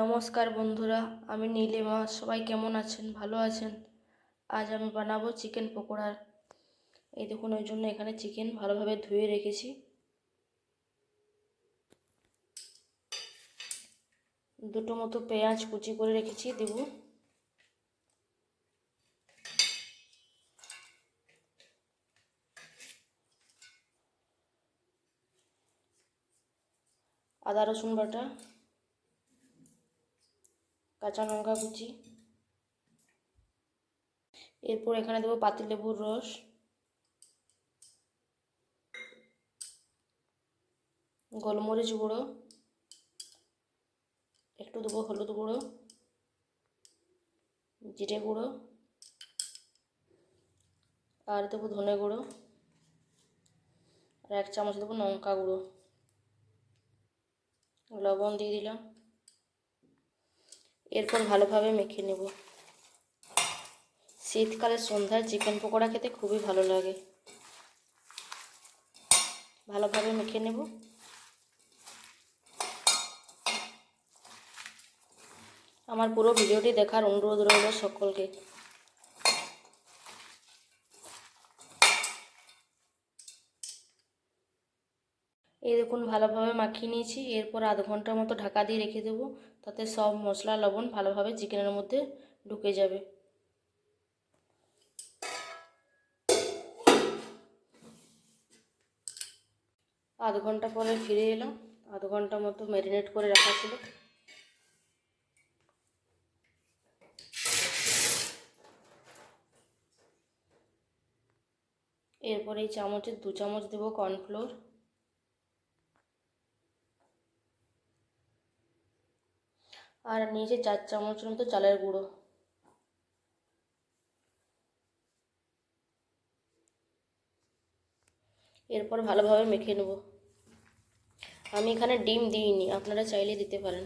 নমস্কার বন্ধুরা, আমি নীলিমা। সবাই কেমন আছেন? ভালো আছেন? আজ আমি বানাবো চিকেন পকোড়া। এই দেখুন, ওই জন্য এখানে চিকেন ভালোভাবে ধুয়ে রেখেছি। দুটো মতো পেঁয়াজ কুচি করে রেখেছি দেব আদা রসুন বাটা। কাঁচা লঙ্কা কুচি। এরপর এখানে দেবো পাতিলেবুর রস। গোলমরিচ গুঁড়ো। একটু দেবো হলুদ গুঁড়ো। জিরে গুঁড়ো। আর দেবো ধনে গুঁড়ো। আর এক চামচ দেবো লঙ্কা গুঁড়ো। লবণ দিয়ে দিলাম। এরপর ভালোভাবে মেখে নেব। শীতকালের সন্ধ্যায় চিকেন পকোড়া খেতে খুবই ভালো লাগে। ভালোভাবে মেখে নেব। আমার পুরো ভিডিওটি দেখার অনুরোধ রইল সকলকে। এই দেখুন, ভালোভাবে মাখিয়ে নিয়েছি। এরপর আধ ঘণ্টার মতো ঢাকা দিয়ে রেখে দেবো। তাতে সব মশলা, লবণ ভালোভাবে চিকেনের মধ্যে ঢুকে যাবে। আধ ঘণ্টা পরে ফিরে এলাম। আধ ঘণ্টা মতো ম্যারিনেট করে রাখা ছিল। এরপরে এই চামচের দু চামচ দেবো কর্নফ্লোর আর নিয়েছি চার চামচের মতো চালের গুঁড়ো। এরপর ভালোভাবে মেখে নেব। আমি এখানে ডিম দিইনি, আপনারা চাইলে দিতে পারেন।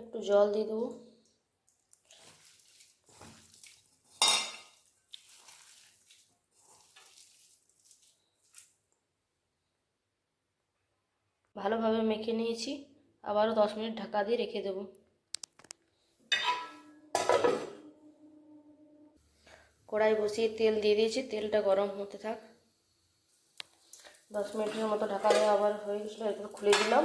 একটু জল দিয়ে দেবো। ভালোভাবে মেখে নিয়েছি। আবারও দশ মিনিট ঢাকা দিয়ে রেখে দেব। কড়াই বসিয়ে তেল দিয়ে দিয়েছি। তেলটা গরম হতে থাক। দশ মিনিটের মতো ঢাকা দেওয়া আবার হয়ে গেছিল, এরপর খুলে দিলাম।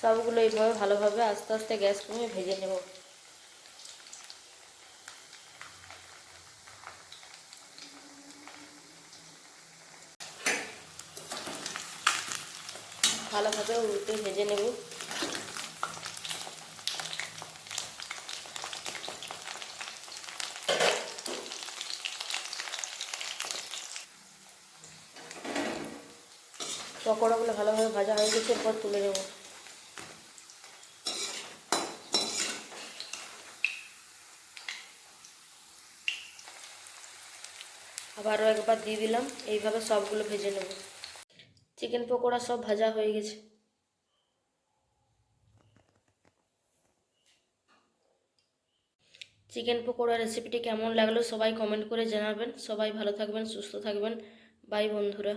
সবগুলো এইভাবে ভালোভাবে আস্তে আস্তে গ্যাস কমিয়ে ভেজে নেব। ভালোভাবে উল্টে ভেজে নেব। পকোড়াগুলো ভালোভাবে ভাজা হয়ে গেছে, এরপর তুলে নেব। আবারও একবার দিয়ে দিলাম। এইভাবে সবগুলো ভেজে নেব। চিকেন পকোড়া সব ভাজা হয়ে গেছে। চিকেন পকোড়া রেসিপিটি কেমন লাগল সবাই কমেন্ট করে জানাবেন। সবাই ভালো থাকবেন, সুস্থ থাকবেন। বাই বন্ধুরা।